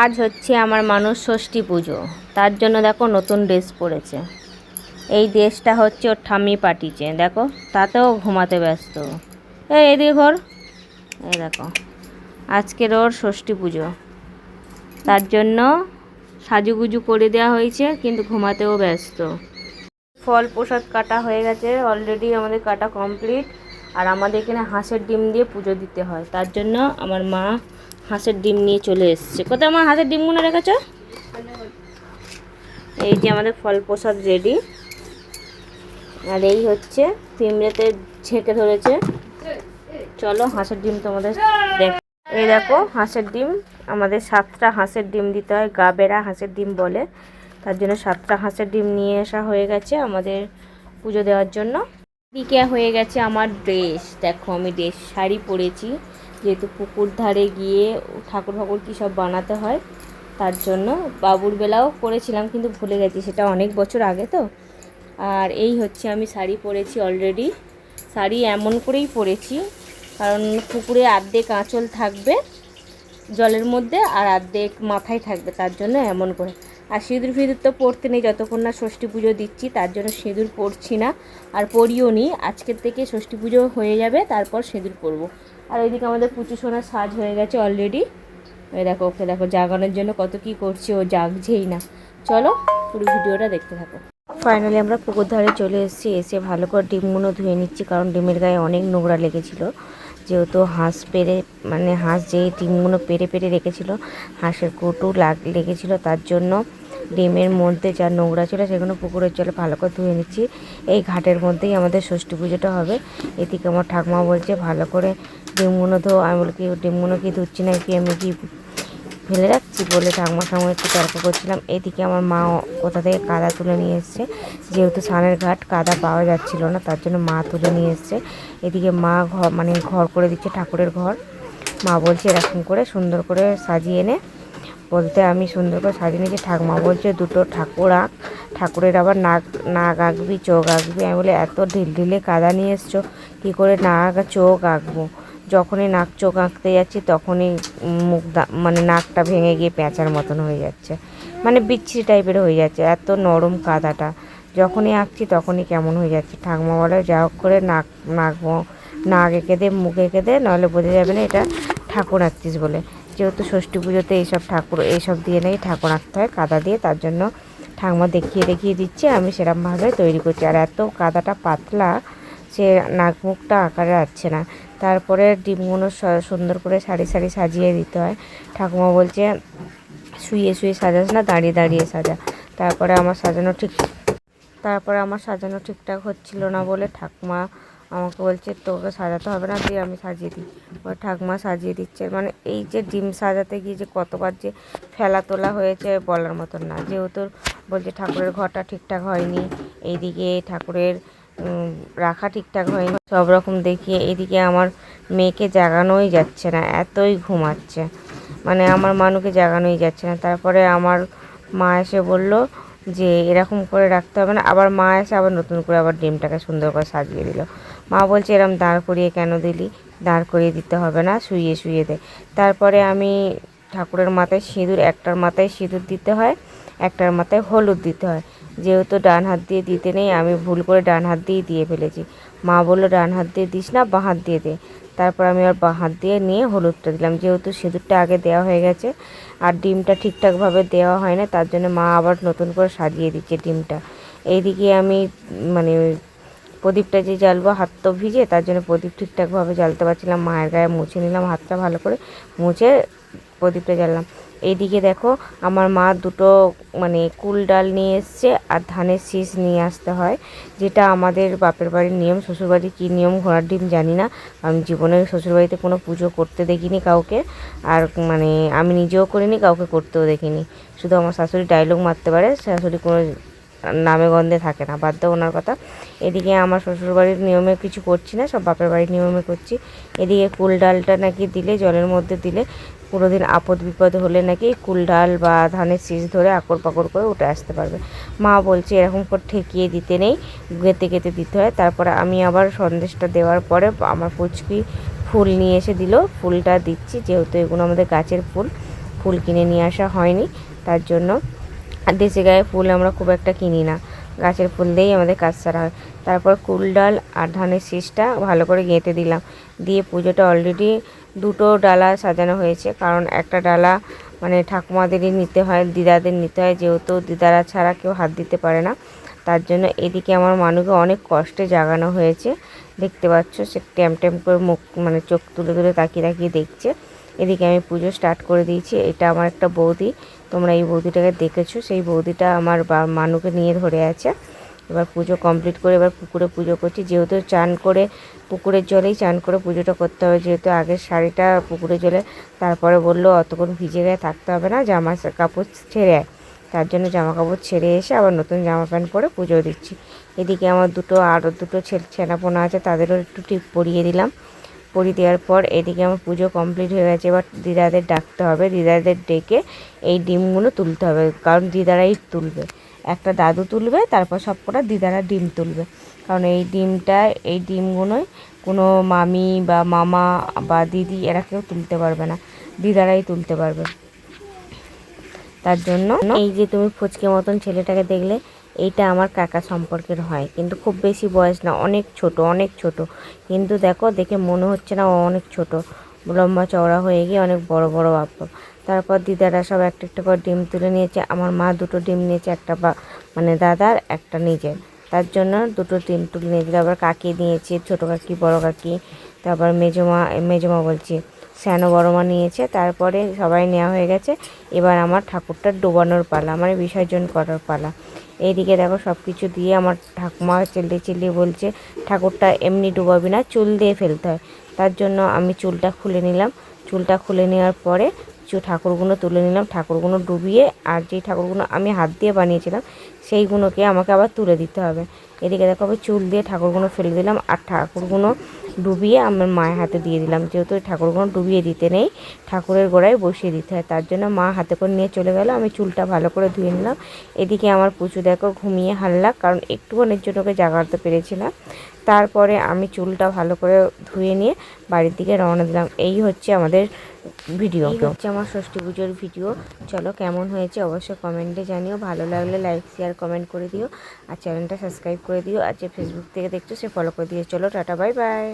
আজ হচ্ছে আমার মানুষ ষষ্ঠী পুজো। তার জন্য দেখো নতুন ড্রেস পরেছে। এই ড্রেসটা হচ্ছে ওর ঠাম্মি পাঠিয়েছে। দেখো, তাতেও ঘুমাতে ব্যস্ত। এই এদিকে ঘর। এই দেখো, আজকের ওর ষষ্ঠী পুজো। তার জন্য সাজুগুজু করে দেওয়া হয়েছে, কিন্তু ঘুমাতেও ব্যস্ত। ফল প্রসাদ কাটা হয়ে গেছে। অলরেডি আমাদের কাটা কমপ্লিট আর আমাদের এখানে হাঁসের ডিম দিয়ে পুজো দিতে হয়। তার জন্য আমার মা হাঁসের ডিম নিয়ে চলে এসছে। কোথায় আমার হাঁসের ডিমগুলো রেখেছ? এই যে আমাদের ফল প্রসাদ রেডি আর এই হচ্ছে পিমড়েতে ঝেঁকে ধরেছে। চলো হাঁসের ডিম তোমাদের দেখ এই দেখো হাঁসের ডিম। আমাদের সাতটা হাঁসের ডিম দিতে হয়। গাবেরা হাঁসের ডিম বলে। তার জন্য সাতটা হাঁসের ডিম নিয়ে আসা হয়ে গেছে আমাদের পুজো দেওয়ার জন্য। দিকে হয়ে গেছে আমার ড্রেস দেখো, আমি ড্রেস শাড়ি পরেছি। যেহেতু পুকুর ধারে গিয়ে ঠাকুর ফাকুর কী সব বানাতে হয়, তার জন্য বাবুর বেলাও করেছিলাম কিন্তু ভুলে গেছি, সেটা অনেক বছর আগে তো। আর এই হচ্ছে আমি শাড়ি পরেছি অলরেডি শাড়ি এমন করেই পরেছি, কারণ পুকুরে আর্ধেক আঁচল থাকবে জলের মধ্যে আর অর্ধেক মাথায় থাকবে, তার জন্য এমন করে। আর সিঁদুর ফিঁদুর তো পড়তে নেই, যতক্ষণ না ষষ্ঠী পুজো দিচ্ছি, তার জন্য সিঁদুর পড়ছি না আর পরিও নি। আজকের থেকে ষষ্ঠী পুজো হয়ে যাবে, তারপর সিঁদুর পরবো আর ওইদিকে আমাদের পুচু সোনার সাজ হয়ে গেছে অলরেডি ওই দেখো, ওকে দেখো, জাগানোর জন্য কত কি করছে, ও জাগছেই না। চলো, পুরো ভিডিওটা দেখতে থাকো। ফাইনালি আমরা পুকুর ধারে চলে এসেছি, এসে ভালো করে ডিমগুলো ধুয়ে নিচ্ছি, কারণ ডিমের গায়ে অনেক নোংরা লেগেছিলো। যেহেতু হাঁস পেরে মানে হাঁস যেই ডিমগুলো পেরে পেরে রেখেছিল, হাঁসের কুটু লাগ, লেগেছিলো, তার জন্য ডিমের মধ্যে যা নোংরা ছিল সেগুলো পুকুরের জলে ভালো করে ধুয়ে নিচ্ছি। এই ঘাটের মধ্যেই আমাদের ষষ্ঠী পুজোটা হবে। এদিকে আমার ঠাকুমা বলছে, ভালো করে ডিমগুলো ধো। আমি বলি, কি ডিমগুলো কি ধুচ্ছি না কি আমি কি ফেলে রাখছি? বলে ঠাকুমার সঙ্গে একটু তর্ক করছিলাম। এদিকে আমার মা কোথা থেকে কাদা তুলে নিয়ে এসছে। যেহেতু সানের ঘাট, কাদা পাওয়া যাচ্ছিল না, তার জন্য মা তুলে নিয়ে এসছে। এদিকে মা ঘর মানে ঘর করে দিচ্ছে ঠাকুরের ঘর। মা বলছে, এরকম করে সুন্দর করে সাজিয়ে এনে বলতে আমি সুন্দর করে সাজিয়ে নিয়েছি। ঠাকুমা বলছে, দুটো ঠাকুর আঁক ঠাকুরের আবার নাক নাক আঁকবি, চোখ আঁকবি। আমি বলে, এত ঢিল ঢিলে কাদা নিয়ে এসছো, কী করে নাক চোখ আঁকবো? যখনই নাক, চোখ আঁকতে যাচ্ছি, তখনই মুখ মানে নাকটা ভেঙে গিয়ে পেঁচার মতন হয়ে যাচ্ছে। মানে বিচ্ছিরি টাইপের হয়ে যাচ্ছে, এত নরম কাদাটা। যখনই আঁকছি, তখনই কেমন হয়ে যাচ্ছে। ঠাকুমা বলে, যা হোক করে নাক নাক নাক এঁকে দে, মুখ এঁকে দে, নাহলে বোঝা যাবে না এটা ঠাকুর আঁকছিস বলে। যেহেতু ষষ্ঠী পুজোতে এইসব ঠাকুর, এইসব দিয়ে নেই, ঠাকুর আঁকতে হয়, কাদা দিয়ে, তার জন্য ঠাকুমা দেখিয়ে দেখিয়ে দিচ্ছে, আমি সেরকমভাবে তৈরি করছি। আর এত কাদাটা পাতলা সে নাক মুখটা আকারে আসছে না। তারপরে ডিমগুলো সুন্দর করে সারি সারি সাজিয়ে দিতে হয়। ঠাকুমা বলছে, শুয়ে শুয়ে সাজাস না, দাঁড়িয়ে দাঁড়িয়ে সাজা। তারপরে আমার সাজানো ঠিক তারপরে আমার সাজানো ঠিকঠাক হচ্ছিল না বলে ঠাকুমা আমাকে বলছে, তোকে সাজাতে হবে না দিয়ে আমি সাজিয়ে দিই। ওই ঠাকুমা সাজিয়ে দিচ্ছে। মানে এই যে ডিম সাজাতে গিয়ে যে কতবার যে ফেলা তোলা হয়েছে বলার মতন না। যেহেতু বলছে ঠাকুরের ঘরটা ঠিকঠাক হয়নি, এইদিকে ঠাকুরের রাখা ঠিকঠাক হয়নি, সব রকম দেখিয়ে এদিকে আমার মেয়েকে জাগানোই যাচ্ছে না, এতই ঘুমাচ্ছে। মানে আমার মানুকে জাগানোই যাচ্ছে না। তারপরে আমার মা এসে বলল যে এরকম করে রাখতে হবে না। আবার মা এসে আবার নতুন করে আবার ডিমটাকে সুন্দর করে সাজিয়ে দিল। মা বলছে, এরম দাঁড় করিয়ে কেন দিলি? দাঁড় করিয়ে দিতে হবে না শুয়ে শুয়ে দেয় তারপরে আমি ঠাকুরের মাথায় সিঁদুর, একটার মাথায় সিঁদুর দিতে হয়, একটার মাথায় হলুদ দিতে হয়। যেহেতু ডান হাত দিয়ে দিতে নেই, আমি ভুল করে ডান হাত দিয়েই দিয়ে ফেলেছি। মা বলল, ডান হাত দিয়ে দিস না, বাঁ হাত দিয়ে দে। তারপর আমি আর বাঁ হাত দিয়ে নিয়ে হলুদটা দিলাম। যেহেতু সিঁদুরটা আগে দেওয়া হয়ে গেছে আর ডিমটা ঠিকঠাকভাবে দেওয়া হয় না, তার জন্য মা আবার নতুন করে সাজিয়ে দিচ্ছে ডিমটা। এইদিকে আমি মানে প্রদীপটা যে জ্বালবো হাত তো ভিজে, তার জন্য প্রদীপ ঠিকঠাকভাবে জ্বালতে পারছিলাম। মায়ের গায়ে মুছে নিলাম হাতটা ভালো করে। মুছে প্রদীপটা জ্বাললাম। এইদিকে দেখো, আমার মা দুটো মানে কুল ডাল নিয়ে এসছে আর ধানের শীষ নিয়ে আসতে হয়, যেটা আমাদের বাপের বাড়ির নিয়ম শ্বশুরবাড়ির কী নিয়ম, ঘোড়ার ডিম জানি না। আমি জীবনে শ্বশুরবাড়িতে কোনো পুজো করতে দেখিনি কাউকে আর মানে আমি নিজেও করিনি, কাউকে করতেও দেখিনি। শুধু আমার শাশুড়ি ডায়লগ মারতে পারে, শাশুড়ি কোনো নামে গন্ধে থাকে না দাও ওনার কথা। এদিকে আমার শ্বশুরবাড়ির নিয়মে কিছু করছি না, সব বাপের বাড়ির নিয়মে করছি। এদিকে কুল ডালটা নাকি দিলে, জলের মধ্যে দিলে, কোনো দিন আপদ বিপদ হলে নাকি কুল ডাল বা ধানের শীষ ধরে আকর পাকড় করে উঠে আসতে পারবে। মা বলছে, এরকম করে ঠেকিয়ে দিতে নেই গেতে গেতে দিতে হয়। তারপরে আমি আবার সন্দেশটা দেওয়ার পরে আমার পুচকি ফুল নিয়ে এসে দিল। ফুলটা দিচ্ছি, যেহেতু এগুলো আমাদের গাছের ফুল ফুল কিনে নিয়ে আসা হয়নি, তার জন্য আর দেশি গায়ে ফুল আমরা খুব একটা কিনি না। গাছের ফুল দিয়েই আমাদের কাজ সারা হয়। তারপর কুল ডাল আর ধানের শীষটা ভালো করে গেঁথে দিলাম। দিয়ে পুজোটা অলরেডি দুটো ডালা সাজানো হয়েছে। কারণ একটা ডালা মানে ঠাকুমাদেরই নিতে হয়, দিদাদের নিতে হয়। যেহেতু দিদারা ছাড়া কেউ হাত দিতে পারে না। তার জন্য এদিকে আমার মানুকে অনেক কষ্টে জাগানো হয়েছে। দেখতে পাচ্ছ সে ট্যাম ট্যাম করে মুখ মানে চোখ তুলে তুলে তাকিয়ে তাকিয়ে দেখছে। এদিকে আমি পুজো স্টার্ট করে দিয়েছি। এটা আমার একটা বৌদি। তোমরা এই বৌদিটাকে দেখেছ, সেই বৌদিটা আমার মানুকে নিয়ে ধরে আছে। এবার পুজো কমপ্লিট করে এবার পুকুরে পুজো করছি। যেহেতু চান করে পুকুরের জলেই চান করে পুজোটা করতে হবে, যেহেতু আগের শাড়িটা পুকুরে জলে, তারপরে বলল অতক্ষণ ভিজে গায়ে থাকতে হবে না, জামা কাপড় ছেড়ে তার জন্য জামা কাপড় ছেড়ে এসে আবার নতুন জামা প্যান্ট পরে পুজো দিচ্ছি। এদিকে আমার দুটো আরও দুটো ছেনাপোনা আছে, তাদেরও একটু টিপ পরিয়ে দিলাম। পরিয়ে দেওয়ার পর এদিকে আমার পুজো কমপ্লিট হয়ে গেছে। এবার দিদাদের ডাকতে হবে। দিদাদের ডেকে এই ডিমগুলো তুলতে হবে, কারণ দিদারাই তুলবে। একটা দাদু তুলবে, তারপর সব কটা দিদারা ডিম তুলবে। কারণ এই ডিমটা, এই ডিমগুলোই কোনো মামি বা মামা বা দিদি এরা কেউ তুলতে পারবে না। দিদারাই তুলতে পারবে। তার জন্য এই যে তুমি ফুচকে মতন ছেলেটাকে দেখলে এইটা আমার কাকা সম্পর্কের হয়। কিন্তু খুব বেশি বয়স না, অনেক ছোট অনেক ছোট। কিন্তু দেখো, দেখে মনে হচ্ছে না ও অনেক ছোট। লম্বা চওড়া হয়ে গিয়ে অনেক বড় বড় বাপ তারপর দিদারা সব একটা একটা করে ডিম তুলে নিয়েছে। আমার মা দুটো ডিম নিয়েছে, একটা বা মানে দাদার, একটা নিজের। তার জন্য দুটো ডিম তুলে নিয়েছে আবার কাকি নিয়েছে, ছোটো কাকি, বড় কাকি। তারপর মেজমা মেজমা বলছি, শ্যানো বড় মা নিয়েছে। তারপরে সবাই নেওয়া হয়ে গেছে। এবার আমার ঠাকুরটা ডোবানোর পালা মানে বিসর্জন করার পালা। এইদিকে দেখো সব কিছু দিয়ে আমার ঠাকুমা চেলে চেলে বলছে, ঠাকুরটা এমনি ডুবাবি না, চুল দিয়ে ফেলতে হয়। তার জন্য আমি চুলটা খুলে নিলাম। চুলটা খুলে নেওয়ার পরে কিছু ঠাকুরগুলো তুলে নিলাম। ঠাকুরগুলো ডুবিয়ে আর যেই ঠাকুরগুলো আমি হাত দিয়ে বানিয়েছিলাম, সেইগুলোকে আমাকে আবার তুলে দিতে হবে। এদিকে দেখো আমি চুল দিয়ে ঠাকুরগুলো ফেলে দিলাম আর ঠাকুরগুলো ডুবিয়ে আমার মায়ের হাতে দিয়ে দিলাম। যেহেতু ঠাকুরগুলো ডুবিয়ে দিতে নেই, ঠাকুরের গোড়ায় বসিয়ে দিতে হয়, তার জন্য মা হাতে করে নিয়ে চলে গেল। আমি চুলটা ভালো করে ধুয়ে নিলাম। এদিকে আমার পুচু দেখো ঘুমিয়ে হারলা কারণ একটুখানির জন্য ওকে জাগাতে পেরেছিলাম। তারপরে আমি চুলটা ভালো করে ধুয়ে নিয়ে বাড়ির দিকে রওনা দিলাম। এই হচ্ছে আমাদের ভিডিও। হচ্ছে আমার ষষ্ঠী পুজোর ভিডিও। চলো কেমন হয়েছে অবশ্যই কমেন্টে জানিও। ভালো লাগলে লাইক, শেয়ার, কমেন্ট করে দিও। আর চ্যানেলটা সাবস্ক্রাইব করে দিও আর যে ফেসবুক থেকে দেখছ সে ফলো করে দিও। চলো, টাটা বাই বাই